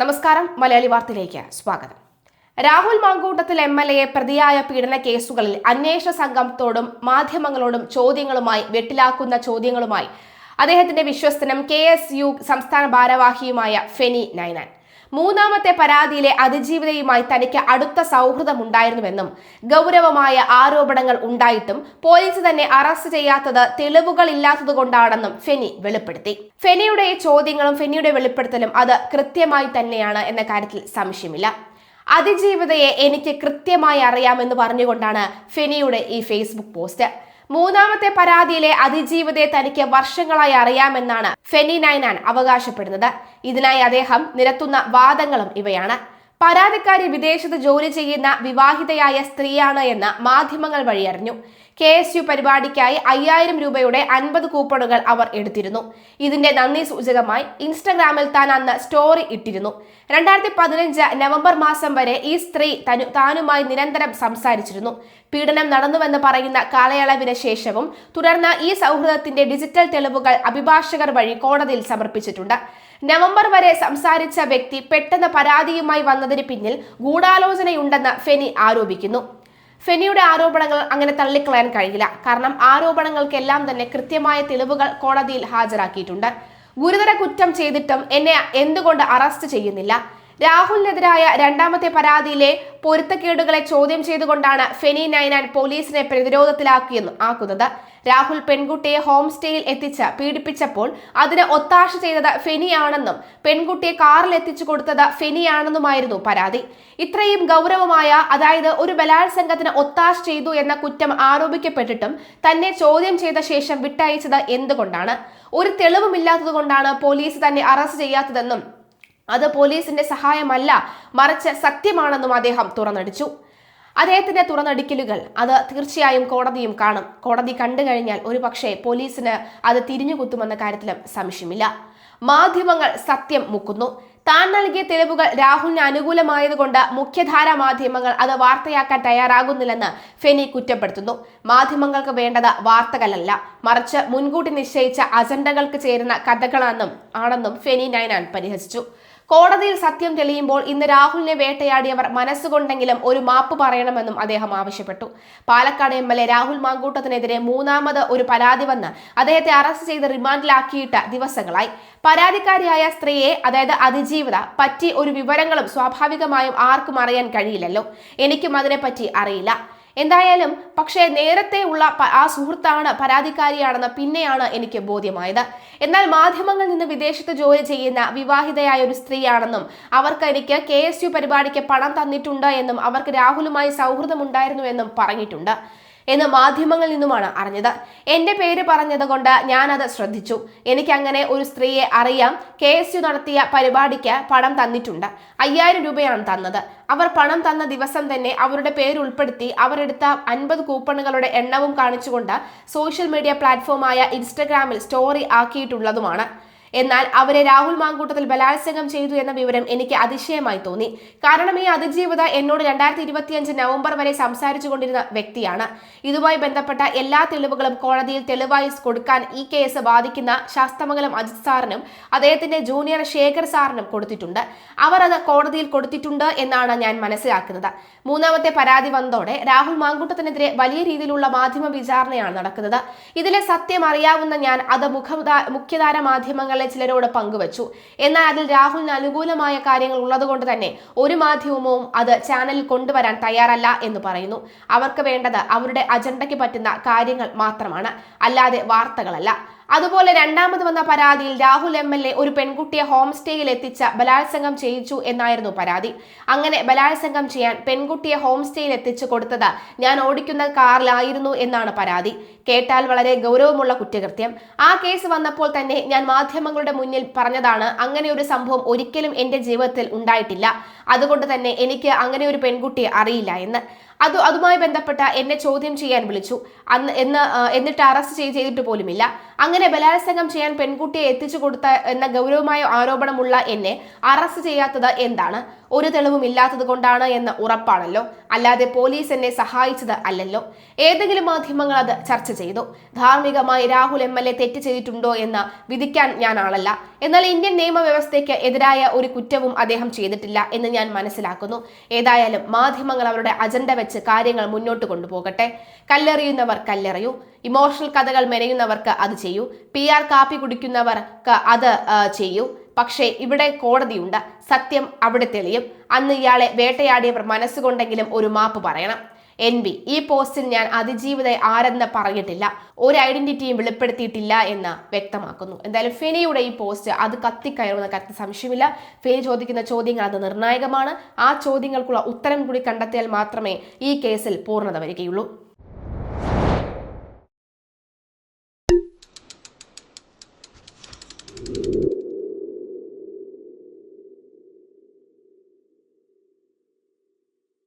നമസ്കാരം മലയാളി വാർത്തയിലേക്ക് സ്വാഗതം. രാഹുൽ മാങ്കൂട്ടത്തിൽ എം എൽ എയെ പ്രതിയായ പീഡന കേസുകളിൽ അന്വേഷണ സംഘത്തോടും മാധ്യമങ്ങളോടും ചോദ്യങ്ങളുമായി വെട്ടിലാക്കുന്ന ചോദ്യങ്ങളുമായി അദ്ദേഹത്തിന്റെ വിശ്വസ്തനും കെ എസ് യു സംസ്ഥാന ഭാരവാഹിയുമായ ഫെനി നൈനാൻ. മൂന്നാമത്തെ പരാതിയിലെ അതിജീവിതയുമായി തനിക്ക് അടുത്ത സൗഹൃദമുണ്ടായിരുന്നുവെന്നും ഗൗരവമായ ആരോപണങ്ങൾ ഉണ്ടായിട്ടും പോലീസ് തന്നെ അറസ്റ്റ് ചെയ്യാത്തത് തെളിവുകളില്ലാത്തതുകൊണ്ടാണെന്നും ഫെനി വെളിപ്പെടുത്തി. ഫെനിയുടെ ചോദ്യങ്ങളും ഫെനിയുടെ വെളിപ്പെടുത്തലും അത് കൃത്യമായി തന്നെയാണ് എന്ന കാര്യത്തിൽ സംശയമില്ല. അതിജീവിതയെ എനിക്ക് കൃത്യമായി അറിയാമെന്ന് പറഞ്ഞുകൊണ്ടാണ് ഫെനിയുടെ ഈ ഫേസ്ബുക്ക് പോസ്റ്റ്. മൂന്നാമത്തെ പരാതിയിലെ അതിജീവിതയെ തനിക്ക് വർഷങ്ങളായി അറിയാമെന്നാണ് ഫെനി നൈനാൻ അവകാശപ്പെടുന്നത്. ഇതിനായി അദ്ദേഹം നിരത്തുന്ന വാദങ്ങളും ഇവയാണ്. പരാതിക്കാരി വിദേശത്ത് ജോലി ചെയ്യുന്ന വിവാഹിതയായ സ്ത്രീയാണ് എന്ന് മാധ്യമങ്ങൾ വഴി അറിഞ്ഞു കെ എസ് യു പരിപാടിക്കായി അയ്യായിരം രൂപയുടെ അൻപത് കൂപ്പണുകൾ അവർ എടുത്തിരുന്നു. ഇതിന്റെ നന്ദി സൂചകമായി ഇൻസ്റ്റഗ്രാമിൽ താൻ അന്ന് സ്റ്റോറി ഇട്ടിരുന്നു. രണ്ടായിരത്തി പതിനഞ്ച് നവംബർ മാസം വരെ ഈ സ്ത്രീ തനു താനുമായി നിരന്തരം സംസാരിച്ചിരുന്നു. പീഡനം നടന്നുവെന്ന് പറയുന്ന കാലയളവിന് ശേഷവും തുടർന്ന് ഈ സൗഹൃദത്തിന്റെ ഡിജിറ്റൽ തെളിവുകൾ അഭിഭാഷകർ വഴി കോടതിയിൽ സമർപ്പിച്ചിട്ടുണ്ട്. നവംബർ വരെ സംസാരിച്ച വ്യക്തി പെട്ടെന്ന് പരാതിയുമായി വന്നതിന് പിന്നിൽ ഗൂഢാലോചനയുണ്ടെന്ന് ഫെനി ആരോപിക്കുന്നു. ഫെനിയുടെ ആരോപണങ്ങൾ അങ്ങനെ തള്ളിക്കളയാൻ കഴിയില്ല. കാരണം ആരോപണങ്ങൾക്കെല്ലാം തന്നെ കൃത്യമായ തെളിവുകൾ കോടതിയിൽ ഹാജരാക്കിയിട്ടുണ്ട്. ഗുരുതര കുറ്റം ചെയ്തിട്ടും എന്നെ എന്തുകൊണ്ട് അറസ്റ്റ് ചെയ്യുന്നില്ല? രാഹുലിനെതിരായ രണ്ടാമത്തെ പരാതിയിലെ പൊരുത്തക്കേടുകളെ ചോദ്യം ചെയ്തുകൊണ്ടാണ് ഫെനി നൈനാൻ പോലീസിനെ പ്രതിരോധത്തിലാക്കിയെന്ന് ആക്കുന്നത്. രാഹുൽ പെൺകുട്ടിയെ ഹോം സ്റ്റേയിൽ എത്തിച്ച് പീഡിപ്പിച്ചപ്പോൾ അതിന് ഒത്താശ ചെയ്തത് ഫെനിയാണെന്നും പെൺകുട്ടിയെ കാറിൽ എത്തിച്ചു കൊടുത്തത് ഫെനിയാണെന്നുമായിരുന്നു പരാതി. ഇത്രയും ഗൗരവമായ അതായത് ഒരു ബലാത്സംഗത്തിന് ഒത്താശ ചെയ്തു എന്ന കുറ്റം ആരോപിക്കപ്പെട്ടിട്ടും തന്നെ ചോദ്യം ചെയ്ത ശേഷം വിട്ടയച്ചത് എന്തുകൊണ്ടാണ്? ഒരു തെളിവുമില്ലാത്തതുകൊണ്ടാണ് പോലീസ് തന്നെ അറസ്റ്റ് ചെയ്യാത്തതെന്നും അത് പോലീസിന്റെ സഹായമല്ല മറിച്ച് സത്യമാണെന്നും അദ്ദേഹം തുറന്നടിച്ചു. അദ്ദേഹത്തിന്റെ തുറന്നടിക്കലുകൾ അത് തീർച്ചയായും കോടതിയും കാണും. കോടതി കണ്ടു കഴിഞ്ഞാൽ ഒരു പക്ഷേ പോലീസിന് അത് തിരിഞ്ഞുകുത്തുമെന്ന കാര്യത്തിലും സംശയമില്ല. മാധ്യമങ്ങൾ സത്യം മുക്കുന്നു. താൻ നൽകിയ തെളിവുകൾ രാഹുലിന് അനുകൂലമായതുകൊണ്ട് മുഖ്യധാര മാധ്യമങ്ങൾ അത് വാർത്തയാക്കാൻ തയ്യാറാകുന്നില്ലെന്ന് ഫെനി കുറ്റപ്പെടുത്തുന്നു. മാധ്യമങ്ങൾക്ക് വേണ്ടത് വാർത്തകളല്ല മറിച്ച് മുൻകൂട്ടി നിശ്ചയിച്ച അജണ്ടകൾക്ക് ചേരുന്ന കഥകളാണെന്നും ആണെന്നും ഫെനി നൈനാൻ പരിഹസിച്ചു. കോടതിയിൽ സത്യം തെളിയുമ്പോൾ ഇന്ന് രാഹുലിനെ വേട്ടയാടിയവർ മനസ്സുകൊണ്ടെങ്കിലും ഒരു മാപ്പ് പറയണമെന്നും അദ്ദേഹം ആവശ്യപ്പെട്ടു. Palakkad M L A Rahul മാങ്കൂട്ടത്തിനെതിരെ മൂന്നാമത് ഒരു പരാതി വന്ന് അദ്ദേഹത്തെ അറസ്റ്റ് ചെയ്ത് റിമാൻഡിലാക്കിയിട്ട് ദിവസങ്ങളായി. പരാതിക്കാരിയായ സ്ത്രീയെ അതായത് അതിജീവിത പറ്റി ഒരു വിവരങ്ങളും സ്വാഭാവികമായും ആർക്കും അറിയാൻ കഴിയില്ലല്ലോ. എനിക്കും അതിനെപ്പറ്റി അറിയില്ല. എന്തായാലും പക്ഷേ നേരത്തെ ഉള്ള ആ സുഹൃത്താണ് പരാതിക്കാരിയാണെന്ന് പിന്നെയാണ് എനിക്ക് ബോധ്യമായത്. എന്നാൽ മാധ്യമങ്ങളിൽ നിന്ന് വിദേശത്ത് ജോലി ചെയ്യുന്ന വിവാഹിതയായ ഒരു സ്ത്രീയാണെന്നും അവർക്ക് എനിക്ക് കെ എസ് യു പരിപാടിക്ക് പണം തന്നിട്ടുണ്ട് എന്നും അവർക്ക് രാഹുലുമായി സൗഹൃദമുണ്ടായിരുന്നു എന്നും പറഞ്ഞിട്ടുണ്ട്. എന്ന് മാധ്യമങ്ങളിൽ നിന്നുമാണ് അറിഞ്ഞത്. എന്റെ പേര് പറഞ്ഞത് കൊണ്ട് ഞാനത് ശ്രദ്ധിച്ചു. എനിക്ക് അങ്ങനെ ഒരു സ്ത്രീയെ അറിയാം. കെ എസ് യു നടത്തിയ പരിപാടിക്ക് പണം തന്നിട്ടുണ്ട്. അയ്യായിരം രൂപയാണ് തന്നത്. അവർ പണം തന്ന ദിവസം തന്നെ അവരുടെ പേര് ഉൾപ്പെടുത്തി അവരെടുത്ത അൻപത് കൂപ്പണുകളുടെ എണ്ണവും കാണിച്ചുകൊണ്ട് സോഷ്യൽ മീഡിയ പ്ലാറ്റ്ഫോമായ ഇൻസ്റ്റഗ്രാമിൽ സ്റ്റോറി ആക്കിയിട്ടുള്ളതുമാണ്. എന്നാൽ അവരെ രാഹുൽ മാങ്കൂട്ടത്തിൽ ബലാത്സംഗം ചെയ്തു എന്ന വിവരം എനിക്ക് അതിശയമായി തോന്നി. കാരണം ഈ അതിജീവിത എന്നോട് രണ്ടായിരത്തി ഇരുപത്തിയഞ്ച് നവംബർ വരെ സംസാരിച്ചു കൊണ്ടിരുന്ന വ്യക്തിയാണ്. ഇതുമായി ബന്ധപ്പെട്ട എല്ലാ തെളിവുകളും കോടതിയിൽ തെളിവായി കൊടുക്കാൻ ഈ കേസ് ബാധിക്കുന്ന ശാസ്തമംഗലം അജിത് സാറിനും അദ്ദേഹത്തിന്റെ ജൂനിയർ ശേഖർ സാറിനും കൊടുത്തിട്ടുണ്ട്. അവർ അത് കോടതിയിൽ കൊടുത്തിട്ടുണ്ട് എന്നാണ് ഞാൻ മനസ്സിലാക്കുന്നത്. മൂന്നാമത്തെ പരാതി വന്നതോടെ രാഹുൽ മാങ്കൂട്ടത്തിനെതിരെ വലിയ രീതിയിലുള്ള മാധ്യമ വിചാരണയാണ് നടക്കുന്നത്. ഇതിലെ സത്യം അറിയാവുന്ന ഞാൻ അത് മുഖ മുഖ്യധാര മാധ്യമങ്ങളിലെ ചിലരോട് പങ്കുവച്ചു. എന്നാൽ അതിൽ രാഹുലിന് അനുകൂലമായ കാര്യങ്ങൾ ഉള്ളതുകൊണ്ട് തന്നെ ഒരു മാധ്യമവും അത് ചാനലിൽ കൊണ്ടുവരാൻ തയ്യാറല്ല എന്ന് പറയുന്നു. അവർക്ക് വേണ്ടത് അവരുടെ അജണ്ടയ്ക്ക് പറ്റുന്ന കാര്യങ്ങൾ മാത്രമാണ്. അല്ലാതെ വാർത്തകളല്ല. അതുപോലെ രണ്ടാമത് വന്ന പരാതിയിൽ രാഹുൽ എം എൽ എ ഒരു പെൺകുട്ടിയെ ഹോം സ്റ്റേയിൽ എത്തിച്ച ബലാത്സംഗം ചെയ്യിച്ചു എന്നായിരുന്നു പരാതി. അങ്ങനെ ബലാത്സംഗം ചെയ്യാൻ പെൺകുട്ടിയെ ഹോം സ്റ്റേയിൽ എത്തിച്ചു കൊടുത്തത് ഞാൻ ഓടിക്കുന്ന കാറിലായിരുന്നു എന്നാണ് പരാതി. കേട്ടാൽ വളരെ ഗൗരവമുള്ള കുറ്റകൃത്യം. ആ കേസ് വന്നപ്പോൾ തന്നെ ഞാൻ മാധ്യമങ്ങളുടെ മുന്നിൽ പറഞ്ഞതാണ് അങ്ങനെ ഒരു സംഭവം ഒരിക്കലും എന്റെ ജീവിതത്തിൽ ഉണ്ടായിട്ടില്ല. അതുകൊണ്ട് തന്നെ എനിക്ക് അങ്ങനെ ഒരു പെൺകുട്ടിയെ അറിയില്ല എന്ന്. അത് അതുമായി ബന്ധപ്പെട്ട എന്നെ ചോദ്യം ചെയ്യാൻ വിളിച്ചു. അന്ന് എന്ന് എന്നിട്ട് അറസ്റ്റ് ചെയ്ത് ചെയ്തിട്ട് പോലുമില്ല. അങ്ങനെ ബലാത്സംഗം ചെയ്യാൻ പെൺകുട്ടിയെ എത്തിച്ചു കൊടുത്ത എന്ന ഗൗരവമായ ആരോപണമുള്ള എന്നെ അറസ്റ്റ് ചെയ്യാത്തത് എന്താണ്? ഒരു തെളിവും ഇല്ലാത്തത് കൊണ്ടാണ് എന്ന് ഉറപ്പാണല്ലോ. അല്ലാതെ പോലീസ് എന്നെ സഹായിച്ചത് അല്ലല്ലോ. ഏതെങ്കിലും മാധ്യമങ്ങൾ അത് ചർച്ച ചെയ്തു. ധാർമ്മികമായി രാഹുൽ എം എൽ എ തെറ്റ് ചെയ്തിട്ടുണ്ടോ എന്ന് വിധിക്കാൻ ഞാൻ ആളല്ല. എന്നാൽ ഇന്ത്യൻ നിയമവ്യവസ്ഥയ്ക്ക് എതിരായ ഒരു കുറ്റവും അദ്ദേഹം ചെയ്തിട്ടില്ല എന്ന് ഞാൻ മനസ്സിലാക്കുന്നു. ഏതായാലും മാധ്യമങ്ങൾ അവരുടെ അജണ്ട വെച്ച് കാര്യങ്ങൾ മുന്നോട്ട് കൊണ്ടുപോകട്ടെ. കല്ലെറിയുന്നവർ കല്ലെറിയൂ. ഇമോഷണൽ കഥകൾ മെനയുന്നവർക്ക് അത് ചെയ്യൂ. പി ആർ കാപ്പി കുടിക്കുന്നവർക്ക് അത് ചെയ്യൂ. പക്ഷേ ഇവിടെ കോടതിയുണ്ട്. സത്യം അവിടെ തെളിയും. അന്ന് ഇയാളെ വേട്ടയാടിയവർ മനസ്സുകൊണ്ടെങ്കിലും ഒരു മാപ്പ് പറയണം. എൻ ബി ഈ പോസ്റ്റിൽ ഞാൻ അതിജീവിത ആരെന്ന് പറഞ്ഞിട്ടില്ല. ഒരു ഐഡന്റിറ്റിയും വെളിപ്പെടുത്തിയിട്ടില്ല എന്ന് വ്യക്തമാക്കുന്നു. എന്തായാലും ഫെനിയുടെ ഈ പോസ്റ്റ് അത് കത്തിക്കയറുമെന്ന കാര്യത്തിൽ സംശയമില്ല. ഫെനി ചോദിക്കുന്ന ചോദ്യങ്ങൾ അത് നിർണായകമാണ്. ആ ചോദ്യങ്ങൾക്കുള്ള ഉത്തരം കൂടി കണ്ടെത്തിയാൽ മാത്രമേ ഈ കേസിൽ പൂർണത വരികയുള്ളൂ.